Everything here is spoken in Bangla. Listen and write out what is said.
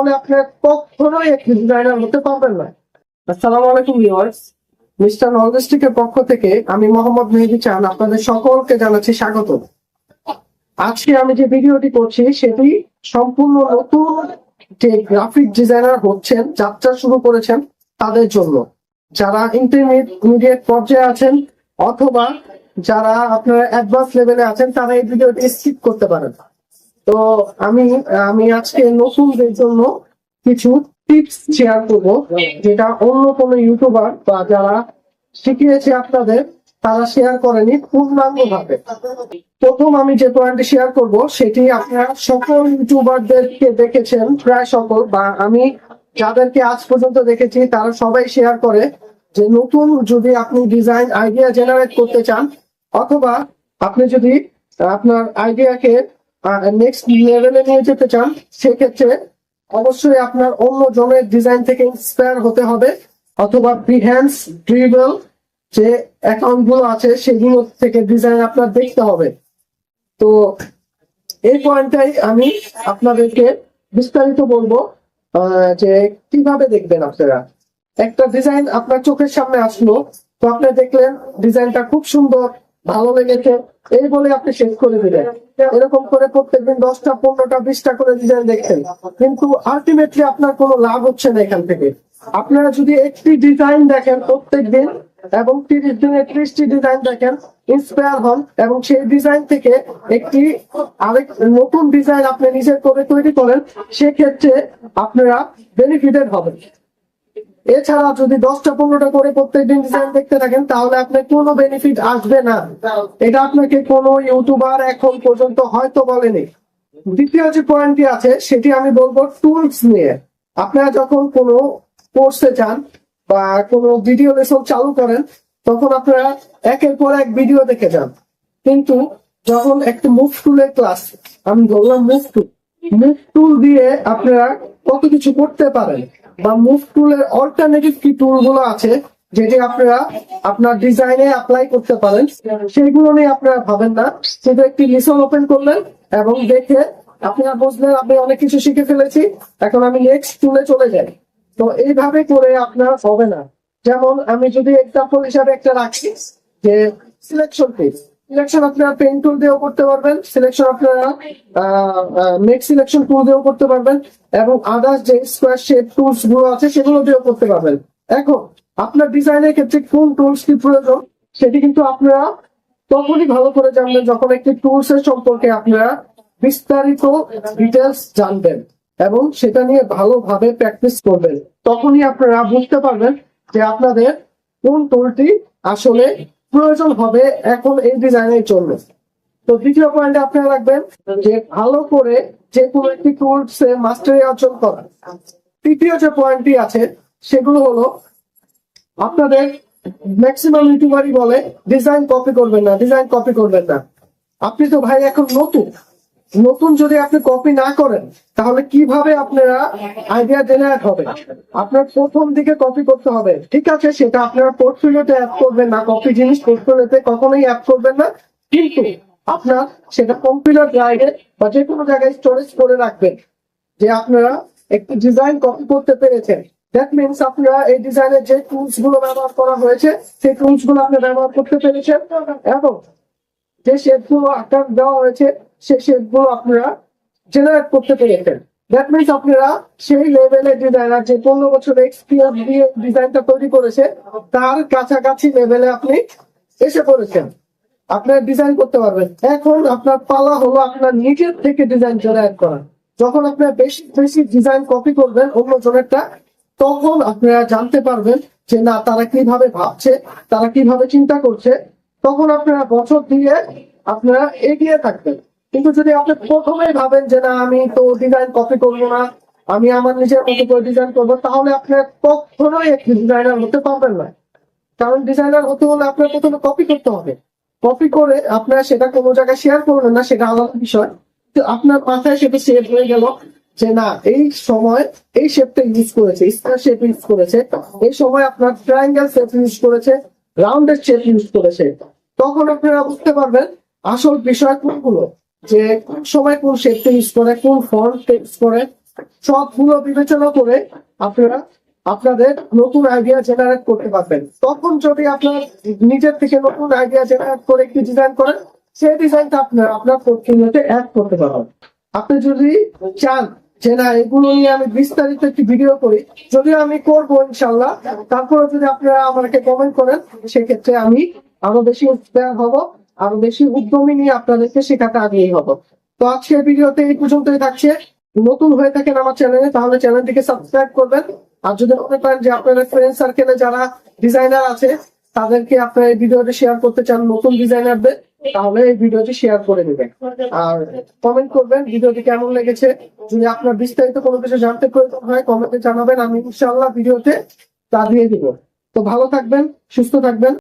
তাহলে আপনার কখনোই একটি ডিজাইনার হতে পারবেন না। আসসালামু আলাইকুম ভিউয়ার্স। মিস্টার পক্ষ থেকে আমি মোহাম্মদ মেহেদি চান আপনাদের সকলকে জানাচ্ছি স্বাগত। আজকে আমি যে ভিডিওটি করছি, সেটি সম্পূর্ণ নতুন যে গ্রাফিক ডিজাইনার হচ্ছেন, যাত্রা শুরু করেছেন তাদের জন্য। যারা ইন্টারমিডিয়েট পর্যায়ে আছেন, অথবা যারা আপনারা অ্যাডভান্স লেভেলে আছেন, তারা এই ভিডিওটি স্কিপ করতে পারেন তো আমি আমি আজকে নতুনদের জন্য কিছু টিপস শেয়ার করব, যেটা অন্য কোনো ইউটিউবার বা যারা শিখিয়েছে আপনাদের, তারা শেয়ার করেনি পূর্ণাঙ্গ ভাবে প্রথম আমি যে পয়েন্টটি শেয়ার করব, সেটি আপনারা সকল ইউটিউবারদেরকে দেখেছেন, প্রায় সকল, বা আমি যাদেরকে আজ পর্যন্ত দেখেছি, তারা সবাই শেয়ার করে যে নতুন যদি আপনি ডিজাইন আইডিয়া জেনারেট করতে চান, অথবা আপনি যদি আপনার আইডিয়াকে নেক্সট লেভেলে নিয়ে যেতে চান, সেক্ষেত্রে অবশ্যই আপনার অন্য জনের ডিজাইন থেকে ইন্সপায়ার হতে হবে, অথবা বিহ্যান্স ড্রিবল যে অ্যাকাউন্টগুলো আছে, সেগুলো থেকে ডিজাইন আপনার দেখতে হবে। তো এই পয়েন্টটাই আমি আপনাদেরকে বিস্তারিত বলব যে কীভাবে দেখবেন আপনারা। একটা ডিজাইন আপনার চোখের সামনে আসলো, তো আপনি দেখলেন ডিজাইনটা খুব সুন্দর, ভালো লেগেছে, এই বলে আপনি শেষ করে দিলেন। এরকম করে প্রত্যেকদিন দশটা, পনেরোটা, বিশটা করে ডিজাইন দেখছেন। কিন্তু আলটিমেটলি আপনার কোনো লাভ হচ্ছে না এখান থেকে। আপনারা যদি একটি ডিজাইন দেখেন প্রত্যেক দিন এবং তিরিশ দিনে ত্রিশটি ডিজাইন দেখেন ইন্সপায়ার হন এবং সেই ডিজাইন থেকে একটি আরেক নতুন ডিজাইন আপনি নিজের করে তৈরি করেন, সেক্ষেত্রে আপনারা বেনিফিটেড হবেন। এছাড়া যদি দশটা পনেরোটা করে প্রত্যেকদিন ডিজাইন দেখতে থাকেন, তাহলে আপনার কোনো বেনিফিট আসবে না। এটা আপনাকে কোনো ইউটিউবার এখন পর্যন্ত হয়তো বলেনি। দ্বিতীয় যে পয়েন্টটি আছে, সেটি আমি বলব টুলস নিয়ে। আপনারা যখন কোনো কোর্সে যান বা কোনো ভিডিও লেসন চালু করেন, তখন আপনারা একের পর এক ভিডিও দেখে যান। কিন্তু যখন একটা মুভ টুলের ক্লাস আমি বললাম মুভ টুল মুভ টুল দিয়ে আপনারা কত কিছু করতে পারেন। বা মুভ টুলের অল্টারনেটিভ কি টুলগুলো আছে যেটি আপনারা আপনার ডিজাইনে অ্যাপ্লাই করতে পারেন সেইগুলো নিয়ে আপনারা ভাবেন না। শুধু একটি লিসন ওপেন করলেন এবং দেখে আপনারা বুঝলেন আপনি অনেক কিছু শিখে ফেলেছি, এখন আমি নেক্সট টুলে চলে যাই। তো এইভাবে করে আপনার হবে না। যেমন আমি যদি এক্সাম্পল হিসাবে একটা রাখি, যে সিলেকশন পেজ সিলেকশন আপনারা পেন টুল দিয়েও করতে পারবেন সিলেকশন আপনারা মেক সিলেকশন টুল দিয়েও করতে পারবেন, এবং আদার্স যে স্কোয়ার শেপ টুলসগুলো আছে সেগুলো দিয়েও করতে পারবেন। এখন, আপনার ডিজাইনের ক্ষেত্রে কোন টুলস কি প্রয়োজন, সেটি কিন্তু আপনারা তখনই ভালো করে জানবেন যখন একটি টুলস এর সম্পর্কে আপনারা বিস্তারিত ডিটেলস জানবেন, এবং সেটা নিয়ে ভালোভাবে প্র্যাকটিস করবেন। তখনই আপনারা বুঝতে পারবেন যে আপনাদের কোন টুলটি আসলে প্রয়োজন হবে এখন এই ডিজাইনের চলবে। তো দ্বিতীয় পয়েন্ট আপনারা রাখবেন যে ভালো করে যে কোনো একটি কোর্স মাস্টারি অর্জন করা। তৃতীয় যে পয়েন্টটি আছে, সেগুলো হলো আপনাদের ম্যাক্সিমাম ইউটিউবারই বলে ডিজাইন কপি করবেন না ডিজাইন কপি করবেন না। আপনি তো ভাই এখন নতুন। নতুন যদি আপনি কপি না করেন, তাহলে কীভাবে আপনারা আইডিয়া জেনারেট হবে? আপনার প্রথম দিকে কপি করতে হবে। ঠিক আছে, সেটা আপনারা পোর্টফোলিওতে অ্যাড করবেন না কপি জিনিস পোর্টফোলিওতে কখনোই অ্যাড করবেন না। কিন্তু আপনার সেটা কম্পিউটার ড্রাইভে বা যে কোনো জায়গায় স্টোরেজ করে রাখবেন, যে আপনারা একটি ডিজাইন কপি করতে পেরেছেন। দ্যাট মিনস আপনারা এই ডিজাইনের যে টুলসগুলো ব্যবহার করা হয়েছে, সেই টুলসগুলো আপনি ব্যবহার করতে পেরেছেন। এবং যে শেপগুলো আকার দেওয়া হয়েছে সেই শেপগুলো আপনারা জেনারেট করতে পেরেছেন। দ্যাট মিনস আপনারা সেই লেভেলের ডিজাইনার যে পনেরো বছর এক্সপিরিয়েন্স দিয়ে ডিজাইনটা তৈরি করেছে, তার কাছাকাছি লেভেলে আপনি এসে পড়েছেন। আপনার ডিজাইন করতে পারবেন। এখন আপনার পালা হলো আপনার নিজের থেকে ডিজাইন জেনারেট করা। যখন আপনার বেশি বেশি ডিজাইন কপি করবেন অন্য জনেরটা, তখন আপনারা জানতে পারবেন যে না, তারা কীভাবে ভাবছে, তারা কীভাবে চিন্তা করছে তখন আপনারা বছর দিয়ে আপনারা এগিয়ে থাকবেন। কিন্তু যদি আপনি প্রথমেই ভাবেন যে না, আমি তো ডিজাইন কপি করব না, আমি আমার নিজের মতো করে ডিজাইন করব, তাহলে আপনার কখনোই একটি ডিজাইনার হতে পারবেন না। কারণ ডিজাইনার হতে হলে আপনার প্রথমে কপি করতে হবে। কপি করে আপনার সেটা কোনো জায়গায় শেয়ার করবেন না, সেটা আলাদা বিষয়। তো আপনার মাথায় সেটা সেভ হয়ে গেল যে না, এই সময় এই শেপটা ইউজ করেছে স্টার শেপ ইউজ করেছে, এই সময় আপনার ট্রায়াঙ্গেল শেপ ইউজ করেছে। রাউন্ডেড শেপ ইউজ করেছে। তখন আপনারা বুঝতে পারবেন আসল বিষয় কোনগুলো? যে কোন সময় কোন শেপটা ইউজ করে, কোন ফন্ট ইউজ করে, সবগুলো বিবেচনা করে আপনারা আপনাদের নতুন আইডিয়া জেনারেট করতে পারবেন। তখন যদি আপনার নিজের থেকে নতুন আইডিয়া জেনারেট করে একটি ডিজাইন করেন, সেই ডিজাইনটা আপনার আপনার পোর্টফোলিওতে অ্যাড করতে পারবেন। আপনি যদি চান যে না এগুলো নিয়ে আমি বিস্তারিত একটি ভিডিও করি। যদিও আমি করব ইনশাল্লাহ তারপরে যদি আপনারা আমাকে কমেন্ট করেন, সেক্ষেত্রে আমি আরও বেশি ইন্সপায়ার হব, আরও বেশি উদ্যমী নিয়ে আপনাদেরকে শেখাতে আগ্রহী হব। তো আজকের ভিডিওতে এই পর্যন্তই থাকছে। নতুন হয়ে থাকেন আমার চ্যানেলে তাহলে চ্যানেলটিকে সাবস্ক্রাইব করবেন। আর যদি মনে করেন যে আপনাদের ফ্রেন্ড সার্কেলে যারা ডিজাইনার আছে, তাদেরকে আপনার এই ভিডিওটি শেয়ার করতে চান নতুন ডিজাইনারদের তাহলে এই ভিডিওটি শেয়ার করে নেবেন। আর কমেন্ট করবেন ভিডিওটি কেমন লেগেছে। যদি আপনার বিস্তারিত কোনো কিছু জানতে প্রয়োজন হয় কমেন্টে জানাবেন, আমি ইনশাআল্লাহ ভিডিওতে তা দিয়ে দিব। তো ভালো থাকবেন, সুস্থ থাকবেন।